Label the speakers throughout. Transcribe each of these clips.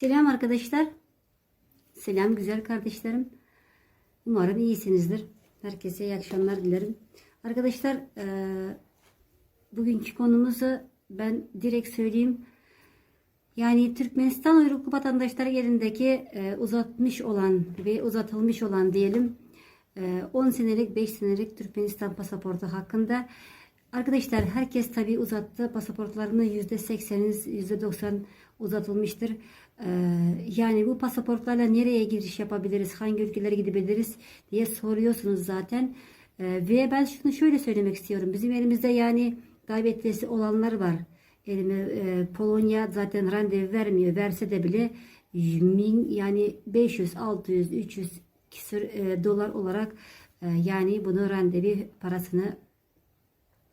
Speaker 1: Selam arkadaşlar. Selam güzel kardeşlerim. Umarım iyisinizdir. Herkese iyi akşamlar dilerim. Arkadaşlar eee, bugünkü konumuzu ben direkt söyleyeyim. Yani Türkmenistan uyruklu vatandaşları elindeki eee, uzatmış olan ve uzatılmış olan diyelim eee, 10 senelik 5 senelik Türkmenistan pasaportu hakkında Arkadaşlar herkes tabi uzattı. Pasaportlarının %80'i %90 uzatılmıştır. Ee, yani bu pasaportlarla nereye giriş yapabiliriz? Hangi ülkelere gidebiliriz diye soruyorsunuz zaten. Ee, ve ben şunu şöyle söylemek istiyorum. Bizim elimizde yani gaybetlisi olanlar var. Elime, e, Polonya zaten randevu vermiyor. Verse de bile min, yani 500, 600, 300 küsür e, dolar olarak e, yani bunu randevu parasını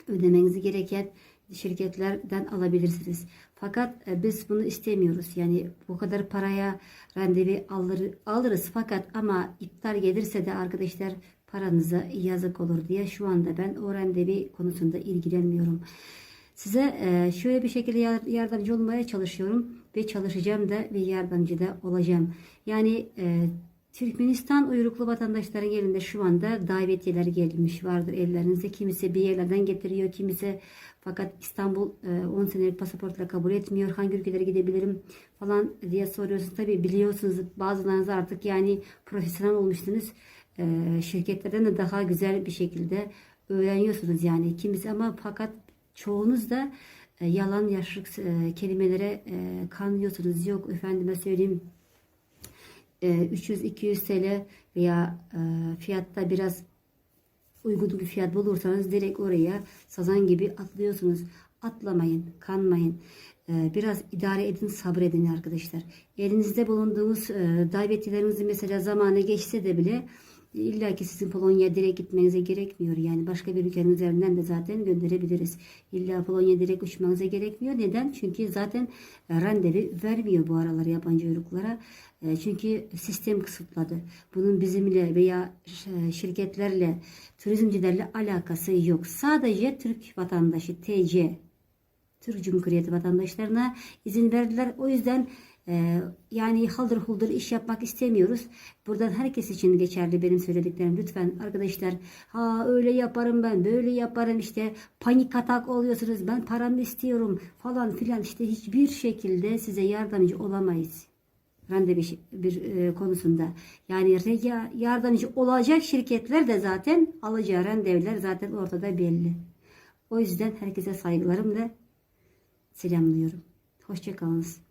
Speaker 1: ödemenizi gereken şirketlerden alabilirsiniz. Fakat e, biz bunu istemiyoruz. Yani bu kadar paraya randevu alır, alırız fakat ama iptal gelirse de arkadaşlar paranıza yazık olur diye şu anda ben o randevu konusunda ilgilenmiyorum. Size e, şöyle bir şekilde yar- yardımcı olmaya çalışıyorum ve çalışacağım da ve yardımcı da olacağım. Yani e, Türkmenistan uyruklu vatandaşların elinde şu anda davetiyeler gelmiş vardır ellerinize. Kimisi bir yerlerden getiriyor, kimisi fakat İstanbul e, 10 senelik pasaportla kabul etmiyor. Hangi ülkelere gidebilirim falan diye soruyorsunuz. Tabii biliyorsunuz bazılarınız artık yani profesyonel olmuşsunuz. E, şirketlerden de daha güzel bir şekilde öğreniyorsunuz yani. Kimisi ama fakat çoğunuz da e, yalan yaşlık e, kelimelere e, kanıyorsunuz. Yok efendime söyleyeyim e, 300-200 TL veya e, fiyatta biraz uygun bir fiyat bulursanız direkt oraya sazan gibi atlıyorsunuz. Atlamayın, kanmayın. E, Biraz idare edin, sabredin arkadaşlar. Elinizde bulunduğunuz e, davetiyelerinizi mesela zamanı geçse de bile İlla ki sizin Polonya'ya direkt gitmenize gerekmiyor. Yani başka bir ülkenin üzerinden de zaten gönderebiliriz. İlla Polonya direkt uçmanıza gerekmiyor. Neden? Çünkü zaten e, randevu vermiyor bu aralar yabancı uyruklara. E, Çünkü sistem kısıtladı. Bunun bizimle veya ş- şirketlerle, turizmcilerle alakası yok. Sadece Türk vatandaşı TC Türk Cumhuriyeti vatandaşlarına izin verdiler. O yüzden e, yani haldır huldur iş yapmak istemiyoruz. Buradan herkes için geçerli benim söylediklerim. Lütfen arkadaşlar ha öyle yaparım ben böyle yaparım işte panik atak oluyorsunuz ben paramı istiyorum falan filan işte hiçbir şekilde size yardımcı olamayız randevu şi- bir e, konusunda. Yani re- yardımcı olacak şirketler de zaten alacağı randevular zaten ortada belli. O yüzden herkese saygılarımla selamlıyorum. Hoşçakalınız.